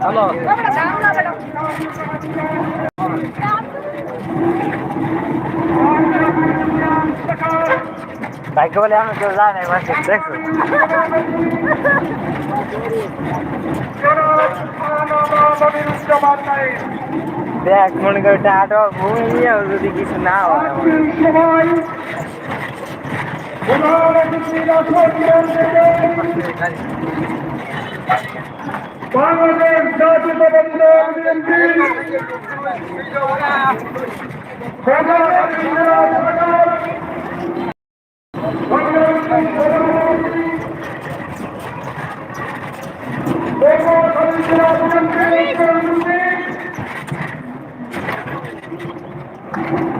Hello বাইকে বলে আমি কেউ যায় না এবার দেখছ দেখ মনে করে টাটা ঘুমিয়ে যদি কিছু না হয়।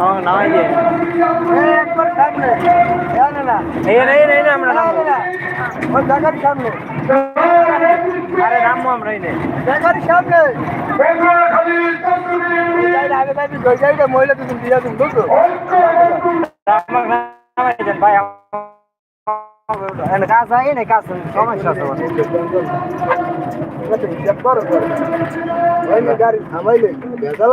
আমার। বাংলাদেশ জাতীয়তাবাদী দল বিএনপি হ্যাঁ নামাই দিয়ে এই না এই না এই না আমরা নামবো আরে, নামবো আমরা, এই নে মহিলা দুজন দিয়ে দিন বুঝলো আমাকে নামাই দেন ভাই আমার কাজ হয় না কাজ সমস্যা আছে আমার। গাড়ি থামাইলে বেজাল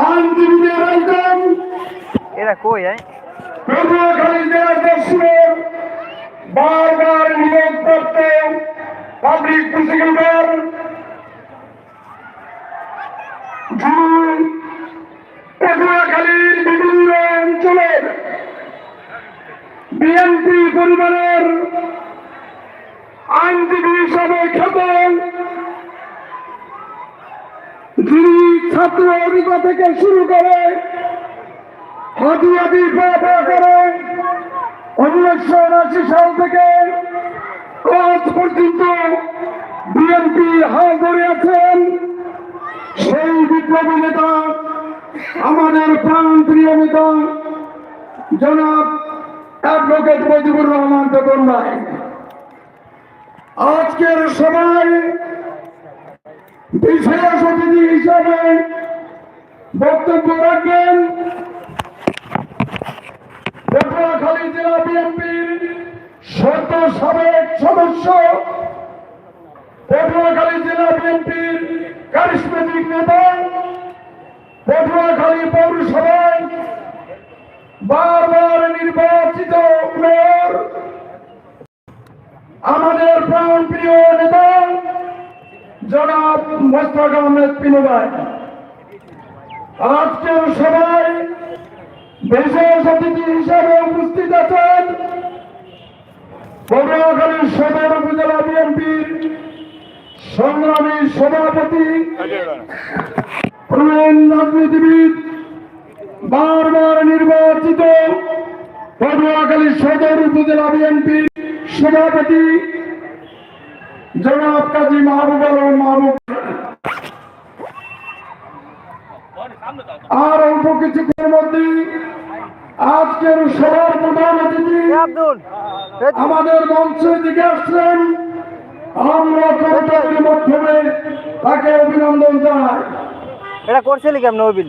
আইনজীবীদের এরা কই আয় পটুয়াখালী জেলার দর্শনের বারবার নিয়োগপ্রাপ্ত পাবলিক প্রসিকিউটর যিনি পটুয়াখালীর বিভিন্ন অঞ্চলের বিএনপি পরিবারের আইনজীবী হিসাবে খ্যাত যিনি ছাত্র অধিকা থেকে শুরু করে পা করে উনিশশো উনাশি সাল থেকে আজ পর্যন্ত বিএনপি হাল ধরে আছেন। সেই বিপ্লবী নেতা, আমাদের প্রাণ প্রিয় নেতা, জনাব অ্যাডভোকেট মজিবুর রহমান ভাই আজকের সবাই বিশেষ অতিথি হিসাবে বক্তব্য রাখবেন। পটুয়াখালী জেলা বিএনপির সদ্য সাবেক সদস্য, পটুয়াখালী জেলা বিএনপির কারিশমেটিক নেতা, পটুয়াখালী পৌরসভায় বারবার নির্বাচিত মেয়র, আমাদের প্রাণ প্রিয় নেতা জনাব মোস্তাক আহমেদ পিনু আজকের সবাই বিশেষ অতিথি হিসাবে উপস্থিত আছেন পটুয়াখালী সদর উপজেলা বিএনপির সংগ্রামী সভাপতি, প্রবীণ রাজনীতিবিদ, বারবার নির্বাচিত পটুয়াখালী সদর উপজেলা বিএনপির সভাপতি জনাব কাজী মাহবুব আলম মাহবুব। আর অল্প কিছুক্ষণের মধ্যে আজকের সবার প্রধান অতিথি আমাদের মঞ্চে দিকে আসছেন। আমরা কর্তব্যের মাধ্যমে তাকে অভিনন্দন জানাই। এটা করছিলি কেমন নবিল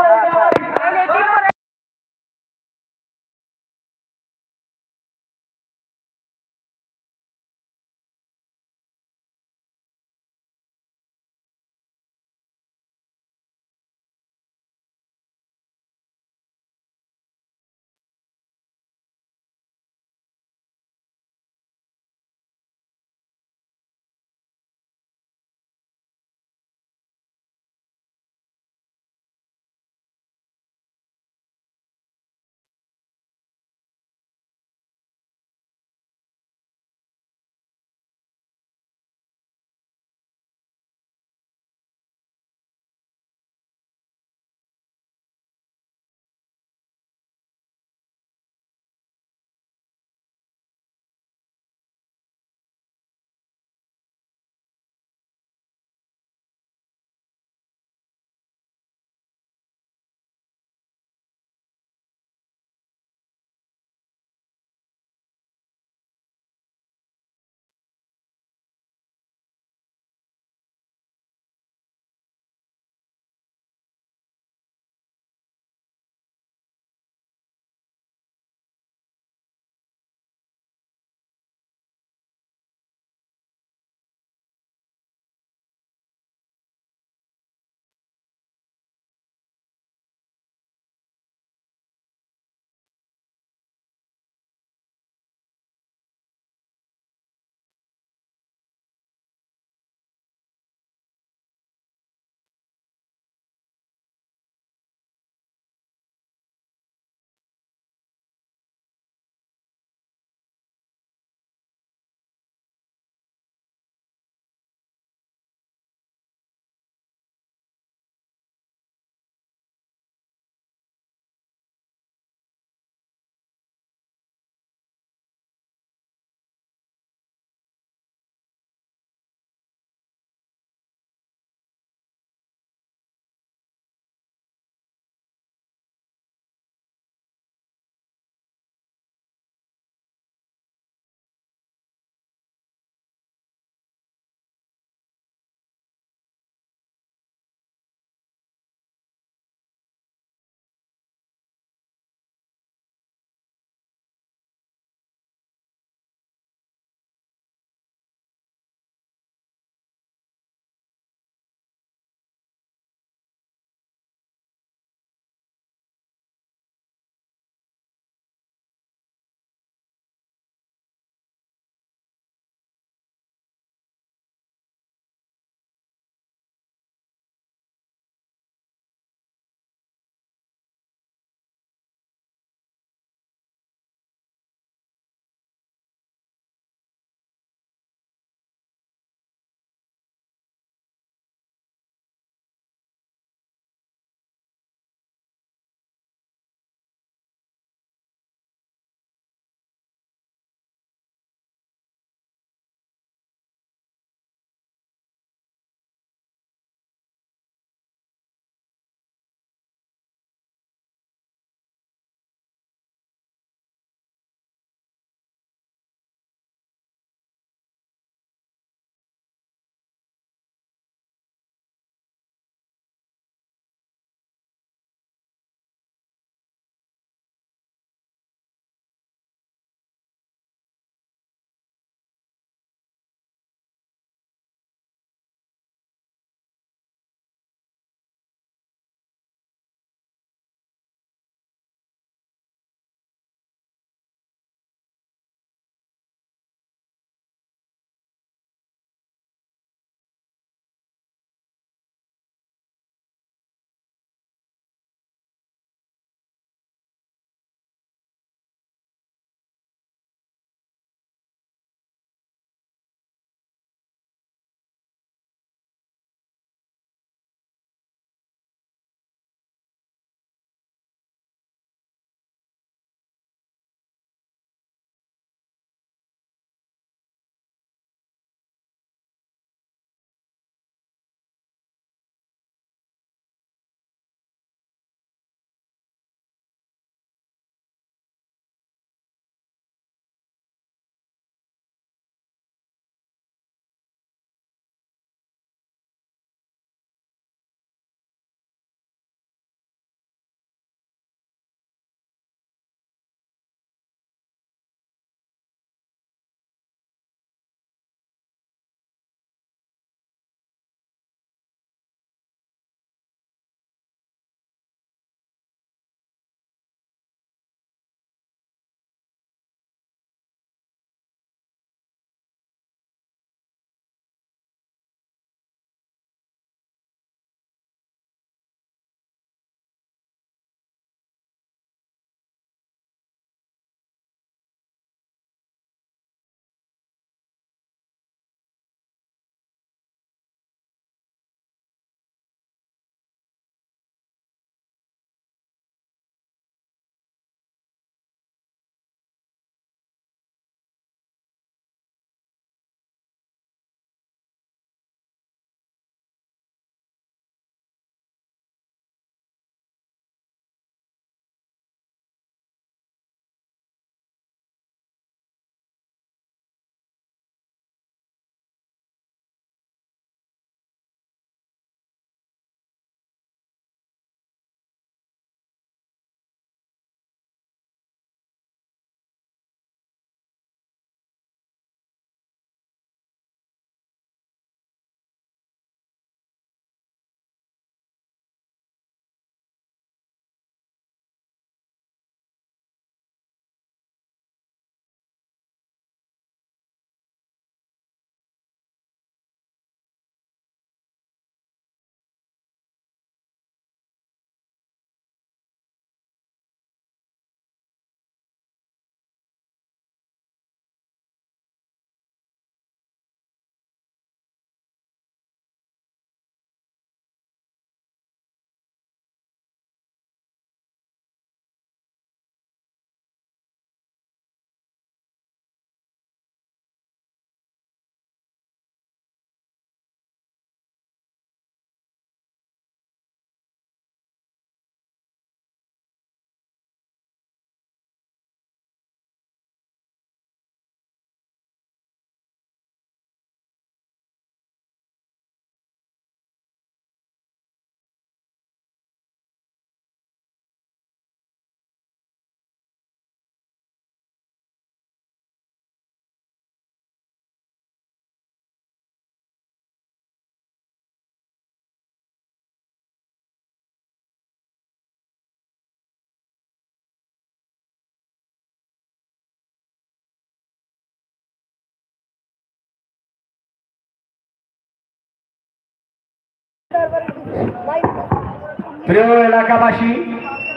প্রিয় এলাকাবাসী,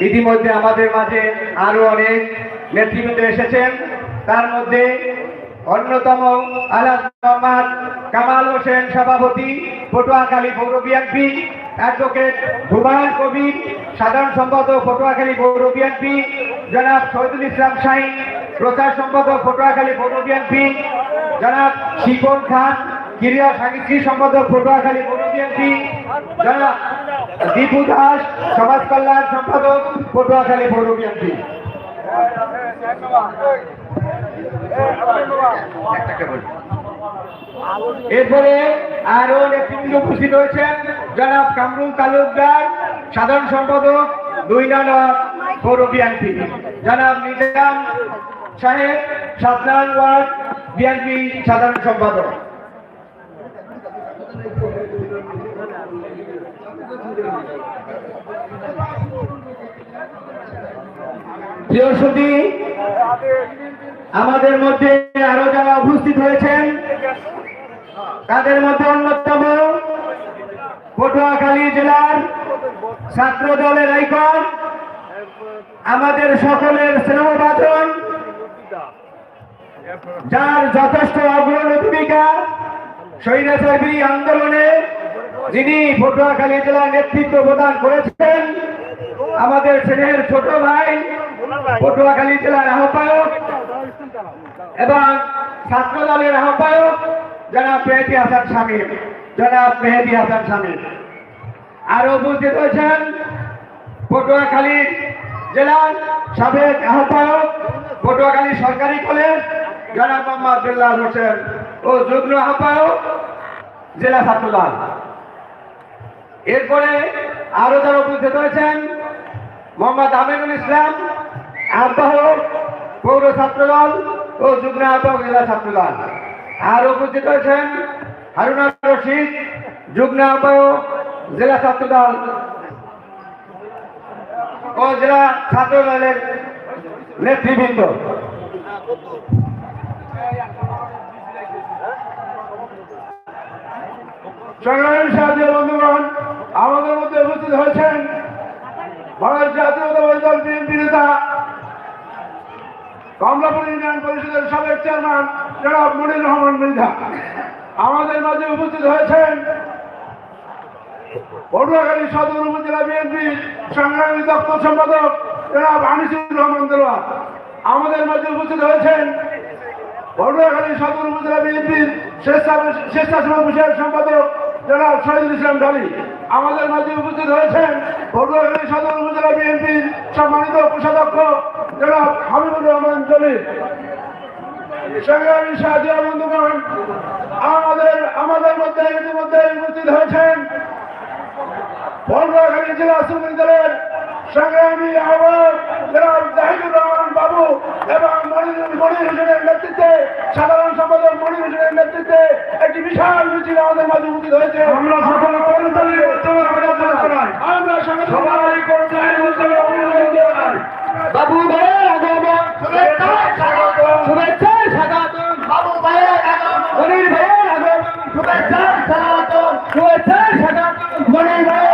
ইতিমধ্যে আমাদের মাঝে আরও অনেক নেতৃবৃন্দ এসেছেন। তার মধ্যে অন্যতম আলাদ কামাল হোসেন সভাপতি পটুয়াখালী পৌর বিএনপি অ্যাডভোকেট হুমায়ুন কবির, সাধারণ সম্পাদক পটুয়াখালী পৌর বিএনপি, জনাব শহীদুল ইসলাম শাহিন প্রচার সম্পাদক পটুয়াখালী পৌর বিএনপি, জনাব শিকন খান ক্রীড়া সাংস্কৃতিক সম্পাদক পটুয়াখালী পৌর জনাব দীপু দাস, সমাজ কল্যাণ সম্পাদক পটুয়াখালী পৌর এরপরে আরও নেতৃবৃন্দ উপস্থিত রয়েছেন জনাব কামরুল তালুকদার, সাধারণ সম্পাদক দুই নানক পৌর জনাব নিজাম সাহেব, সাতনারায়ণ ওয়ার্ড বিএনপি সাধারণ সম্পাদক। আমাদের মধ্যে আরও যারা উপস্থিত হয়েছেন, তাদের মধ্যে অন্যতম পটুয়াখালী জেলার ছাত্র দলের আইকন, আমাদের সকলের স্নেহভাজন যার যথেষ্ট অগ্রণী ভূমিকা স্বৈরাচারী আন্দোলনে যিনি পটুয়াখালী জেলার নেতৃত্ব প্রদান করেছেন আমাদের স্নেহের ছোট ভাই পটুয়াখালী জেলার আহ্বায়ক এবং ছাত্র দলের আহ্বায়ক জনাব মেহেদি হাসান স্বামী জনাব মেহেদি হাসান স্বামী। আর উপস্থিত হয়েছেন পটুয়াখালী জেলার সাবেক আহ্বায়ক পটুয়াখালী সরকারি কলেজ জনাব মোহাম্মদ বিল্লাল হোসেন ও যুগ্ম আহ্বায়ক জেলা ছাত্রদল। এরপরে আরও যারা উপস্থিত হয়েছেন মোহাম্মদ আমিনুল ইসলাম, আহ্বায়ক, পৌর ছাত্রদল ও যুগ্ম আহ্বায়ক জেলা ছাত্রদল। আর উপস্থিত হয়েছেন হারুনা রশিদ, যুগ্ম আহ্বায়ক, জেলা ছাত্রদল ও জেলা ছাত্রদলের নেতৃবৃন্দ। সংগ্রামী সাহায্য বন্ধুগণ, আমাদের মধ্যে উপস্থিত হয়েছেন ভারত জাতীয়তাবাদী দল বিএনপি নেতা, কমলাপুর ইউনিয়ন পরিষদের সাবেক চেয়ারম্যান জনাব মনির রহমান মৃধা আমাদের মাঝে উপস্থিত হয়েছেন পটুয়াখালী সদর উপজেলা বিএনপি সংগ্রামী দপ্তর সম্পাদক জনাব আনিসুর রহমান দেওয়া আমাদের মাঝে উপস্থিত হয়েছেন পটুয়াখালী সদর উপজেলা বিএনপির স্বেচ্ছাসেবক বিষয়ক সম্পাদক জনাব শহীদুল ইসলাম ঢালি। আমাদের মাঝে উপস্থিত হয়েছেন পটুয়াখালী সদর উপজেলা বিএনপির সম্মানিত কোষাধ্যক্ষ জনাব হাবিবুর রহমান জলিল সংগ্রামী সাহায্য বন্ধুগণ, আমাদের আমাদের মধ্যে ইতিমধ্যে উপস্থিত হয়েছেন পটুয়াখালী জেলা শ্রমিক দলের সংগ্রামী আহ্বায়ক জনাব জাহিদুর রহমান এবং মনির মনির হোসেনের নেতৃত্বে সাধারণ সম্পাদক মনির হোসেনের নেতৃত্বে একটি বিশাল মিছিল আমাদের মাঝে উপস্থিত হয়েছে। আমরা সকল কর্মচারী আমরা সবাই কর্মচারী বাবু ভাইয়ের আগমন শুভেচ্ছা স্বাগত শুভেচ্ছা স্বাগত বাবু ভাইয়ের আগমন মনির ভাইয়ের আগমন শুভেচ্ছা স্বাগত শুভেচ্ছা স্বাগত মনির ভাইয়ের